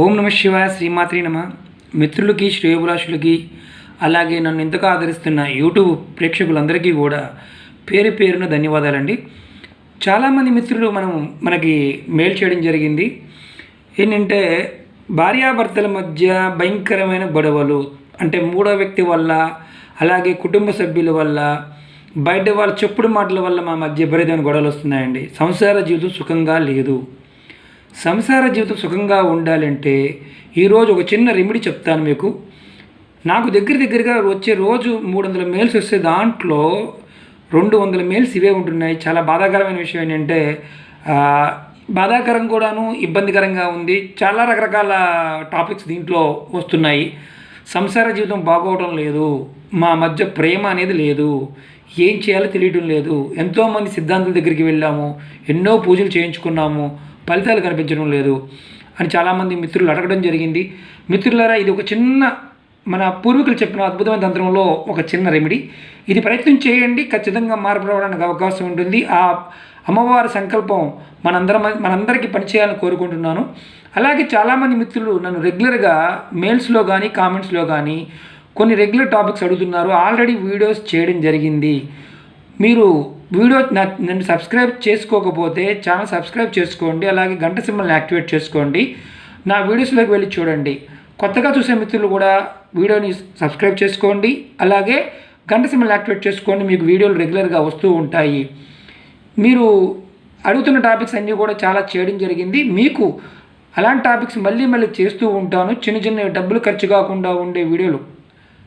ఓం నమ శివాయ శ్రీమాత్రి నమ. మిత్రులకి శ్రేయోభిలాషులకి అలాగే నన్ను ఇంతగా ఆదరిస్తున్న యూట్యూబ్ ప్రేక్షకులందరికీ కూడా పేరు పేరున ధన్యవాదాలండి. చాలామంది మిత్రులు మనం మనకి మెయిల్ చేయడం జరిగింది. ఏంటంటే భార్యాభర్తల మధ్య భయంకరమైన గొడవలు అంటే మూడో వ్యక్తి వల్ల అలాగే కుటుంబ సభ్యుల వల్ల బయట వాళ్ళ చెప్పుడు మాటల వల్ల మా మధ్య విపరీతమైన గొడవలు వస్తున్నాయండి. సంసార జీవితం సుఖంగా లేదు. సంసార జీవితం సుఖంగా ఉండాలంటే ఈరోజు ఒక చిన్న రెమెడీ చెప్తాను మీకు. నాకు దగ్గర దగ్గరగా వచ్చే రోజు మూడు వందల మెయిల్స్ వస్తే దాంట్లో రెండు వందల మెయిల్స్ ఇవే ఉంటున్నాయి. చాలా బాధాకరమైన విషయం ఏంటంటే బాధాకరం కూడాను ఇబ్బందికరంగా ఉంది. చాలా రకరకాల టాపిక్స్ దీంట్లో వస్తున్నాయి. సంసార జీవితం బాగోవడం లేదు. మా మధ్య ప్రేమ అనేది లేదు. ఏం చేయాలో తెలియటం లేదు. ఎంతోమంది సిద్ధాంతుల దగ్గరికి వెళ్ళాము. ఎన్నో పూజలు చేయించుకున్నాము. ఫలితాలు కనిపించడం లేదు అని చాలామంది మిత్రులు అడగడం జరిగింది. మిత్రులారా ఇది ఒక చిన్న మన పూర్వీకులు చెప్పిన అద్భుతమైన తంత్రంలో ఒక చిన్న రెమెడీ. ఇది ప్రయత్నం చేయండి ఖచ్చితంగా మార్పు రావడానికి అవకాశం ఉంటుంది. ఆ అమ్మవారి సంకల్పం మనందరం మనందరికీ పనిచేయాలని కోరుకుంటున్నాను. అలాగే చాలామంది మిత్రులు నన్ను రెగ్యులర్గా మెయిల్స్లో కానీ కామెంట్స్లో కానీ కొన్ని రెగ్యులర్ టాపిక్స్ అడుగుతున్నారు. ఆల్రెడీ వీడియోస్ చేయడం జరిగింది. మీరు వీడియో నన్ను సబ్స్క్రైబ్ చేసుకోకపోతే ఛానల్ సబ్స్క్రైబ్ చేసుకోండి అలాగే గంట సింబల్ని యాక్టివేట్ చేసుకోండి. నా వీడియోస్లోకి వెళ్ళి చూడండి. కొత్తగా చూసే మిత్రులు కూడా వీడియోని సబ్స్క్రైబ్ చేసుకోండి అలాగే గంట సింబల్ యాక్టివేట్ చేసుకోండి. మీకు వీడియోలు రెగ్యులర్గా వస్తూ ఉంటాయి. మీరు అడుగుతున్న టాపిక్స్ అన్నీ కూడా చాలా చేయడం జరిగింది. మీకు అలాంటి టాపిక్స్ మళ్ళీ మళ్ళీ చేస్తూ ఉంటాను. చిన్న చిన్న డబ్బులు ఖర్చు కాకుండా ఉండే వీడియోలు.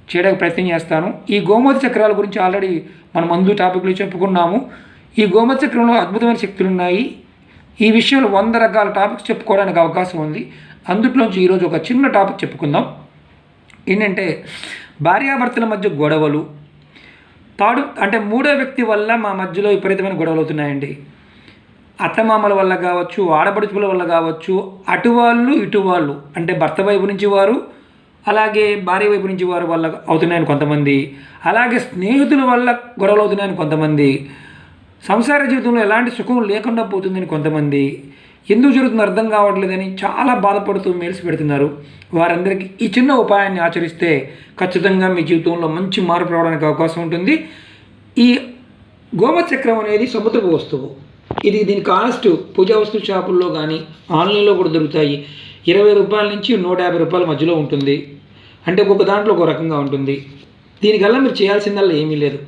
చేయడానికి ప్రయత్నం చేస్తాను. ఈ గోమతి చక్రాల గురించి ఆల్రెడీ మనం మందు టాపిక్లో చెప్పుకున్నాము. ఈ గోమతి చక్రంలో అద్భుతమైన శక్తులు ఉన్నాయి. ఈ విషయంలో వంద రకాల టాపిక్స్ చెప్పుకోవడానికి అవకాశం ఉంది. అందుట్లోంచి ఈరోజు ఒక చిన్న టాపిక్ చెప్పుకుందాం. ఏంటంటే భార్యాభర్తల మధ్య గొడవలు. తాడు అంటే మూడో వ్యక్తి వల్ల మా మధ్యలో విపరీతమైన గొడవలు అవుతున్నాయండి. అత్తమామల వల్ల కావచ్చు ఆడపడుచుల వల్ల కావచ్చు అటువాళ్ళు ఇటువాళ్ళు అంటే భర్త వైపు నుంచి వారు అలాగే భార్య వైపు నుంచి వారు వల్ల అవుతున్నాయని కొంతమంది అలాగే స్నేహితుల వల్ల గొడవలు అవుతున్నాయని కొంతమంది సంసార జీవితంలో ఎలాంటి సుఖం లేకుండా పోతుందని కొంతమంది ఎందుకు జరుగుతుందో అర్థం కావట్లేదని చాలా బాధపడుతూ మెయిల్స్ పెడుతున్నారు. వారందరికీ ఈ చిన్న ఉపాయాన్ని ఆచరిస్తే ఖచ్చితంగా మీ జీవితంలో మంచి మార్పు రావడానికి అవకాశం ఉంటుంది. ఈ గోమచక్రం అనేది సముద్రపు వస్తువు. ఇది దీని కాస్ట్ పూజా వస్తువు షాపుల్లో కానీ ఆన్లైన్లో కూడా దొరుకుతాయి. ఇరవై రూపాయల నుంచి నూట యాభై రూపాయల మధ్యలో ఉంటుంది. అంటే ఒక్కొక్క దాంట్లో ఒక రకంగా ఉంటుంది. దీనికల్లా మీరు చేయాల్సిందల్లా ఏమీ లేదు.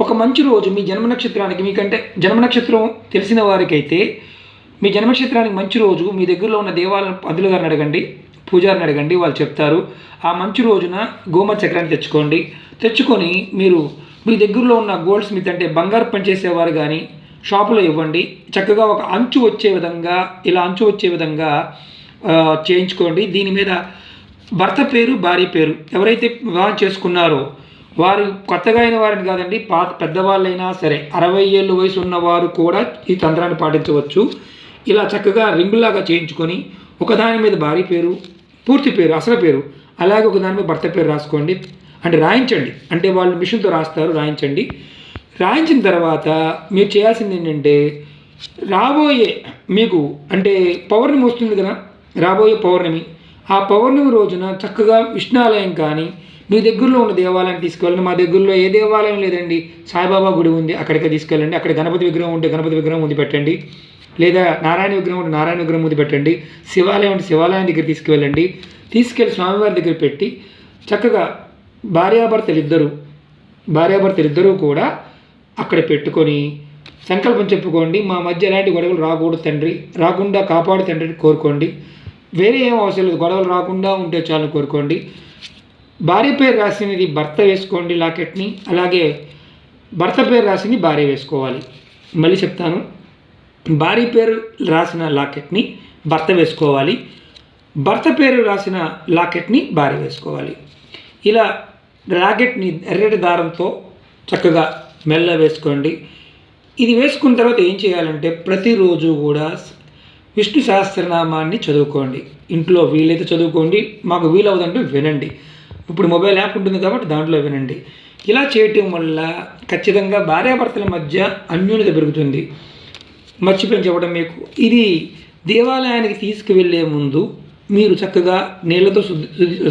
ఒక మంచి రోజు మీ జన్మ నక్షత్రానికి మీకంటే జన్మ నక్షత్రం తెలిసిన వారికైతే మీ జన్మ నక్షత్రానికి మంచి రోజు మీ దగ్గరలో ఉన్న దేవాలయం పందులు గారిని అడగండి పూజారిని అడగండి వాళ్ళు చెప్తారు. ఆ మంచి రోజున గోమత చక్రాన్ని తెచ్చుకోండి. తెచ్చుకొని మీరు మీ దగ్గరలో ఉన్న గోల్డ్ స్మిత్ అంటే బంగారు పని చేసేవారు కానీ షాపులో ఇవ్వండి. చక్కగా ఒక అంచు వచ్చే విధంగా ఇలా అంచు వచ్చే విధంగా చేయించుకోండి. దీని మీద భర్త పేరు భార్య పేరు ఎవరైతే వివాహం చేసుకున్నారో వారు కొత్తగా అయిన వారిని కాదండి పాత పెద్దవాళ్ళైనా సరే అరవై ఏళ్ళు వయసు ఉన్నవారు కూడా ఈ తంత్రాన్ని పాటించవచ్చు. ఇలా చక్కగా రింగులాగా చేయించుకొని ఒకదాని మీద భార్య పేరు పూర్తి పేరు అసలు పేరు అలాగే ఒకదాని మీద భర్త పేరు రాసుకోండి. అంటే రాయించండి. అంటే వాళ్ళు మిషన్తో రాస్తారు రాయించండి. రాయించిన తర్వాత మీరు చేయాల్సింది ఏంటంటే రాబోయే మీకు అంటే పౌర్ణమి వస్తుంది కదా రాబోయే పౌర్ణమి. ఆ పౌర్ణమి రోజున చక్కగా విష్ణాలయం కానీ మీ దగ్గరలో ఉన్న దేవాలయం తీసుకెళ్ళండి. మా దగ్గరలో ఏ దేవాలయం లేదండి. సాయిబాబా గుడి ఉంది. అక్కడికి తీసుకెళ్ళండి. అక్కడ గణపతి విగ్రహం ఉంటే గణపతి విగ్రహం ముందు పెట్టండి. లేదా నారాయణ విగ్రహం ఉంటే నారాయణ విగ్రహం ముందు పెట్టండి. శివాలయం ఉంటే శివాలయం దగ్గర తీసుకువెళ్ళండి తీసుకెళ్ళి స్వామివారి దగ్గర పెట్టి చక్కగా భార్యాభర్తలు ఇద్దరు భార్యాభర్తలు ఇద్దరూ కూడా అక్కడ పెట్టుకొని సంకల్పం చెప్పుకోండి. మా మధ్య ఎలాంటి గొడవలు రాకూడదు తండ్రి. రాకుండా కాపాడు తండ్రిని కోరుకోండి. వేరే ఏం అవసరం లేదు. గొడవలు రాకుండా ఉంటే చాలు కోరుకోండి. భార్య పేరు రాసినది భర్త వేసుకోండి లాకెట్ని. అలాగే భర్త పేరు రాసింది భార్య వేసుకోవాలి. మళ్ళీ చెప్తాను. భార్య పేరు రాసిన లాకెట్ని భర్త వేసుకోవాలి. భర్త పేరు రాసిన లాకెట్ని భార్య వేసుకోవాలి. ఇలా లాకెట్ని ఎర్రటి దారంతో చక్కగా మెల్ల వేసుకోండి. ఇది వేసుకున్న తర్వాత ఏం చేయాలంటే ప్రతిరోజు కూడా విష్ణు సహస్రనామాన్ని చదువుకోండి. ఇంట్లో వీలైతే చదువుకోండి మాకు వీలవదంటే వినండి. ఇప్పుడు మొబైల్ యాప్ ఉంటుంది కాబట్టి దాంట్లో వినండి. ఇలా చేయటం వల్ల ఖచ్చితంగా భార్యాభర్తల మధ్య అన్యోన్యత పెరుగుతుంది. మర్చిపోయి చెప్పడం మీకు. ఇది దేవాలయానికి తీసుకువెళ్ళే ముందు మీరు చక్కగా నీళ్ళతో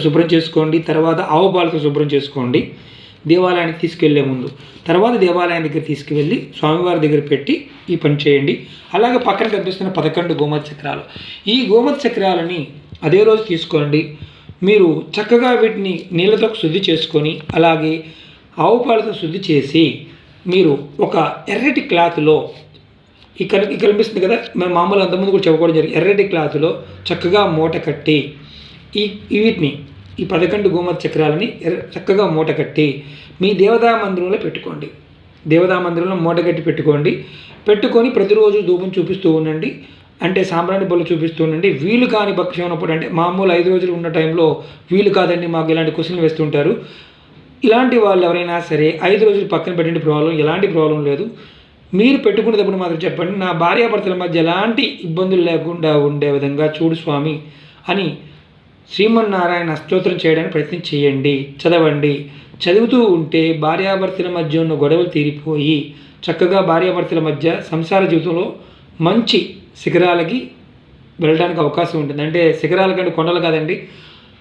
శుభ్రం చేసుకోండి తర్వాత ఆవుపాలతో శుభ్రం చేసుకోండి. దేవాలయానికి తీసుకెళ్ళే ముందు. తర్వాత దేవాలయం దగ్గర తీసుకువెళ్ళి స్వామివారి దగ్గర పెట్టి ఈ పని చేయండి. అలాగే పక్కన కనిపిస్తున్న పదకొండు గోమత చక్రాలు. ఈ గోమత చక్రాలని అదే రోజు తీసుకోండి. మీరు చక్కగా వీటిని నీళ్ళతో శుద్ధి చేసుకొని అలాగే ఆవు పాలతో శుద్ధి చేసి మీరు ఒక ఎర్రటి క్లాత్లో ఇక్కడ ఇక్కడ కనిపిస్తుంది కదా మేము మామూలు అంతకుముందు కూడా చెప్పుకోవడం జరిగింది. ఎర్రటి క్లాత్లో చక్కగా మూట కట్టి ఈ వీటిని ఈ పదకొండు గోమత చక్రాలని చక్కగా మూట కట్టి మీ దేవతా మందిరంలో పెట్టుకోండి. దేవతా మందిరంలో మూట కట్టి పెట్టుకోండి. పెట్టుకొని ప్రతిరోజు ధూపం చూపిస్తూ ఉండండి. అంటే సాంబ్రాణి బొల్లు చూపిస్తూ ఉండండి. వీలు కాని పక్షం ఉన్నప్పుడు అంటే మామూలు ఐదు రోజులు ఉన్న టైంలో వీలు కాదండి మాకు ఇలాంటి క్వశ్చన్లు వేస్తుంటారు. ఇలాంటి వాళ్ళు ఎవరైనా సరే ఐదు రోజులు పక్కన పెట్టండి ప్రాబ్లం ఎలాంటి ప్రాబ్లం లేదు. మీరు పెట్టుకునేటప్పుడు మాత్రం చెప్పండి నా భార్యాభర్తల మధ్య ఎలాంటి ఇబ్బందులు లేకుండా ఉండే విధంగా చూడు స్వామి అని శ్రీమన్నారాయణ స్తోత్రం చేయడానికి ప్రయత్నం చేయండి. చదవండి. చదువుతూ ఉంటే భార్యాభర్తల మధ్య ఉన్న గొడవలు తీరిపోయి చక్కగా భార్యాభర్తల మధ్య సంసార జీవితంలో మంచి శిఖరాలకి వెళ్ళడానికి అవకాశం ఉంటుంది. అంటే శిఖరాల కంటే కొండలు కాదండి.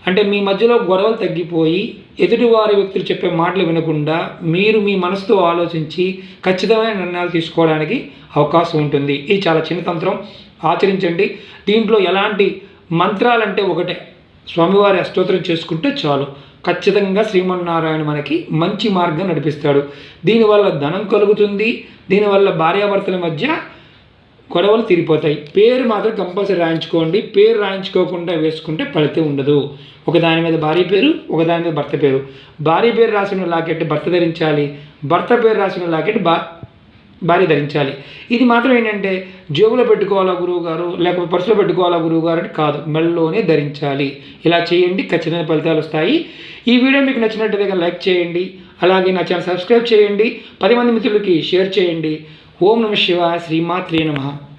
అంటే మీ మధ్యలో గొడవలు తగ్గిపోయి ఎదుటివారి వ్యక్తులు చెప్పే మాటలు వినకుండా మీరు మీ మనసుతో ఆలోచించి ఖచ్చితమైన నిర్ణయాలు తీసుకోవడానికి అవకాశం ఉంటుంది. ఇది చాలా చిన్న తంత్రం. ఆచరించండి. దీంట్లో ఎలాంటి మంత్రాలంటే ఒకటే. స్వామివారి అష్టోత్తరం చేసుకుంటే చాలు. ఖచ్చితంగా శ్రీమన్నారాయణ మనకి మంచి మార్గం నడిపిస్తాడు. దీనివల్ల ధనం కలుగుతుంది. దీనివల్ల భార్యాభర్తల మధ్య గొడవలు తీరిపోతాయి. పేరు మాత్రం కంపల్సరీ రాయించుకోండి. పేరు రాయించుకోకుండా వేసుకుంటే ఫలితం ఉండదు. ఒక దాని మీద భార్య పేరు ఒక దాని మీద భర్త పేరు. భార్య పేరు రాసిన లాకెట్ భర్త ధరించాలి. భర్త పేరు రాసిన లాకెట్ బా భార్య ధరించాలి. ఇది మాత్రం ఏంటంటే జేబులో పెట్టుకోవాలా గురువు గారు లేకపోతే పర్సులో పెట్టుకోవాలా గురువు గారు అంటే కాదు. మెడలోనే ధరించాలి. ఇలా చేయండి ఖచ్చితమైన ఫలితాలు వస్తాయి. ఈ వీడియో మీకు నచ్చినట్టయితే లైక్ చేయండి. అలాగే నా ఛానల్ సబ్స్క్రైబ్ చేయండి. పది మంది మిత్రులకి షేర్ చేయండి. ఓం నమ శివ శ్రీమాత్రే నమః.